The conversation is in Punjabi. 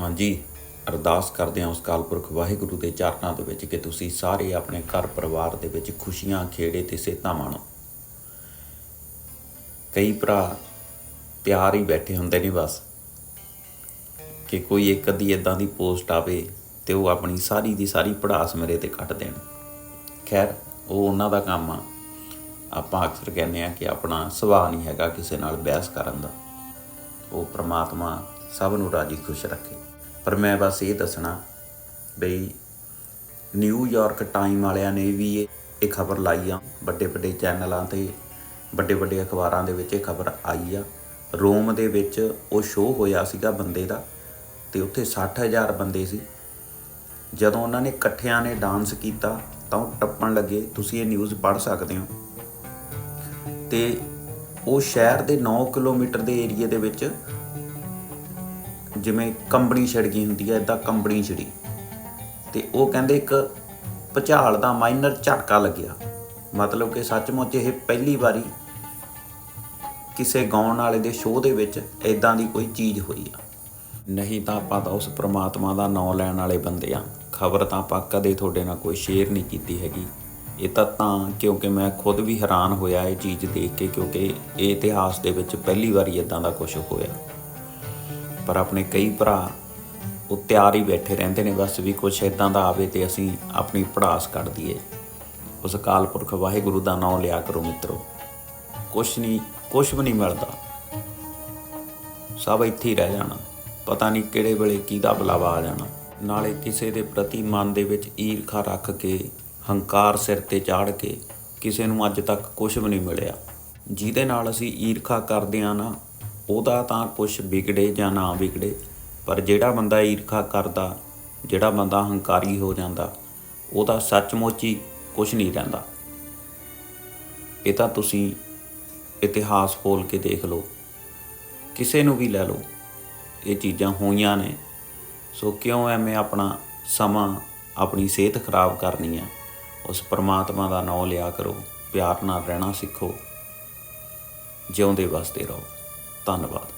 ਹਾਂਜੀ, ਅਰਦਾਸ ਕਰਦੇ ਹਾਂ ਉਸ ਕਾਲ ਪੁਰਖ ਵਾਹਿਗੁਰੂ ਦੇ ਚਰਨਾਂ ਦੇ ਵਿੱਚ ਕਿ ਤੁਸੀਂ ਸਾਰੇ ਆਪਣੇ ਘਰ ਪਰਿਵਾਰ ਦੇ ਵਿੱਚ ਖੁਸ਼ੀਆਂ, ਖੇੜੇ ਤੇ ਸਿਹਤਾਂ ਮਾਣੋ। ਕਈ ਭਰਾ ਤਿਆਰ ਹੀ ਬੈਠੇ ਹੁੰਦੇ ਨੇ ਬਸ ਕਿ ਕੋਈ ਇੱਕ ਅੱਧੀ ਇਦਾਂ ਦੀ ਪੋਸਟ ਆਵੇ ਤੇ ਉਹ ਆਪਣੀ ਸਾਰੀ ਦੀ ਸਾਰੀ ਪੜਾਸ ਮੇਰੇ ਤੇ ਕੱਟ ਦੇਣ। ਖੈਰ, ਉਹ ਉਹਨਾਂ ਦਾ ਕੰਮ ਆ। ਆਪਾਂ ਅਕਸਰ ਕਹਿੰਦੇ ਆ ਕਿ ਆਪਣਾ ਸੁਭਾਅ ਨਹੀਂ ਹੈਗਾ ਕਿਸੇ ਨਾਲ ਬਹਿਸ ਕਰਨ ਦਾ। ਉਹ ਪ੍ਰਮਾਤਮਾ ਸਭ ਨੂੰ ਰਾਜੀ ਖੁਸ਼ ਰੱਖੇ। ਪਰ ਮੈਂ ਬਸ ਇਹ ਦੱਸਣਾ ਬਈ ਨਿਊਯਾਰਕ ਟਾਈਮ ਵਾਲਿਆਂ ਨੇ ਵੀ ਇਹ ਖਬਰ ਲਾਈ ਆ। ਵੱਡੇ ਵੱਡੇ ਚੈਨਲਾਂ ਤੇ ਵੱਡੇ ਵੱਡੇ ਅਖਬਾਰਾਂ ਦੇ ਵਿੱਚ ਇਹ ਖਬਰ ਆਈ ਆ। ਰੋਮ ਦੇ ਵਿੱਚ ਉਹ ਸ਼ੋਅ ਹੋਇਆ ਸੀਗਾ ਬੰਦੇ ਦਾ, ਤੇ ਉੱਥੇ 60000 ਬੰਦੇ ਸੀ। ਜਦੋਂ ਉਹਨਾਂ ਨੇ ਇਕੱਠਿਆਂ ਨੇ ਡਾਂਸ ਕੀਤਾ, ਤਾਂ ਉਹ ਟੱਪਣ ਲੱਗੇ। ਤੁਸੀਂ ਇਹ ਨਿਊਜ਼ ਪੜ੍ਹ ਸਕਦੇ ਹੋ। ਤੇ ਉਹ ਸ਼ਹਿਰ ਦੇ 9 ਕਿਲੋਮੀਟਰ ਦੇ ਏਰੀਏ ਦੇ ਵਿੱਚ ਜਿਵੇਂ ਕੰਬਣੀ ਛਿੜ ਗਈ ਹੁੰਦੀ ਹੈ ਇਦਾਂ ਕੰਬਣੀ ਛਿੜੀ। ਤੇ ਉਹ ਕਹਿੰਦੇ ਇੱਕ ਭੁਚਾਲ ਦਾ ਮਾਈਨਰ ਝਟਕਾ ਲੱਗਿਆ। ਮਤਲਬ ਕਿ ਸੱਚਮੁੱਚ ਇਹ ਪਹਿਲੀ ਵਾਰੀ ਕਿਸੇ ਗਾਉਣ ਵਾਲੇ ਦੇ ਸ਼ੋਅ ਦੇ ਵਿੱਚ ਇਦਾਂ ਦੀ ਕੋਈ ਚੀਜ਼ ਹੋਈ ਆ। ਨਹੀਂ ਤਾਂ ਆਪਾਂ ਤਾਂ ਉਸ ਪ੍ਰਮਾਤਮਾ ਦਾ ਨਾਮ ਲੈਣ ਵਾਲੇ ਬੰਦੇ ਆ। ਖਬਰ ਤਾਂ ਆਪਾਂ ਕਦੇ ਤੁਹਾਡੇ ਨਾਲ ਕੋਈ ਸ਼ੇਅਰ ਨਹੀਂ ਕੀਤੀ ਹੈਗੀ। ਇਹ ਤਾਂ ਤਾਂ ਕਿਉਂਕਿ ਮੈਂ ਖੁਦ ਵੀ ਹੈਰਾਨ ਹੋਇਆ ਇਹ ਚੀਜ਼ ਦੇਖ ਕੇ, ਕਿਉਂਕਿ ਇਹ ਇਤਿਹਾਸ ਦੇ ਵਿੱਚ ਪਹਿਲੀ ਵਾਰੀ ਇਦਾਂ ਦਾ ਕੁਝ ਹੋਇਆ। ਪਰ ਆਪਣੇ ਕਈ ਭਰਾ ਉਹ ਤਿਆਰ ਹੀ ਬੈਠੇ ਰਹਿੰਦੇ ਨੇ, ਬਸ ਵੀ ਕੁਝ ਇਦਾਂ ਦਾ ਆਵੇ ਤੇ ਅਸੀਂ ਆਪਣੀ ਪੜਾਸ ਕੱਢ ਦਈਏ। ਉਸ ਅਕਾਲ ਪੁਰਖ ਵਾਹਿਗੁਰੂ ਦਾ ਨਾਮ ਲਿਆ ਕਰੋ ਮਿੱਤਰੋ। ਕੁਛ ਨਹੀਂ ਕੁਛ ਵੀ ਨਹੀਂ ਮਿਲਦਾ। ਸਭ ਇੱਥੇ ਹੀ ਰਹਿ ਜਾਣਾ। ਪਤਾ ਨਹੀਂ ਕਿਹੜੇ ਵੇਲੇ ਕਿਹਦਾ ਬੁਲਾਵਾ ਆ ਜਾਣਾ। ਨਾਲੇ ਕਿਸੇ ਦੇ ਪ੍ਰਤੀ ਮਨ ਦੇ ਵਿੱਚ ਈਰਖਾ ਰੱਖ ਕੇ, ਹੰਕਾਰ ਸਿਰ ਤੇ ਚਾੜ ਕੇ ਕਿਸੇ ਨੂੰ ਅੱਜ ਤੱਕ ਕੁਝ ਵੀ ਨਹੀਂ ਮਿਲਿਆ। ਜਿਹਦੇ ਨਾਲ ਅਸੀਂ ਈਰਖਾ ਕਰਦੇ ਆ ਨਾ ਉਹਦਾ ਤਾਂ ਕੁਝ ਵਿਗੜੇ ਜਾਂ ਨਾ ਵਿਗੜੇ, ਪਰ ਜਿਹੜਾ ਬੰਦਾ ਈਰਖਾ ਕਰਦਾ, ਜਿਹੜਾ ਬੰਦਾ ਹੰਕਾਰੀ ਹੋ ਜਾਂਦਾ, ਉਹਦਾ ਸੱਚਮੁੱਚ ਹੀ ਕੁਝ ਨਹੀਂ ਰਹਿੰਦਾ। ਇਹ ਤਾਂ ਤੁਸੀਂ ਇਤਿਹਾਸ ਖੋਲ ਕੇ ਦੇਖ ਲਓ। ਕਿਸੇ ਨੂੰ ਵੀ ਲੈ ਲਓ। ਇਹ ਚੀਜ਼ਾਂ ਹੋਈਆਂ ਨੇ। ਸੋ ਕਿਉਂ ਐਵੇਂ ਆਪਣਾ ਸਮਾਂ, ਆਪਣੀ ਸਿਹਤ ਖਰਾਬ ਕਰਨੀ ਹੈ? ਉਸ ਪਰਮਾਤਮਾ ਦਾ ਨਾਮ ਲਿਆ ਕਰੋ। ਪਿਆਰ ਨਾਲ ਰਹਿਣਾ ਸਿੱਖੋ। ਜਿਉਂਦੇ ਵਸਦੇ ਰਹੋ। धन्यवाद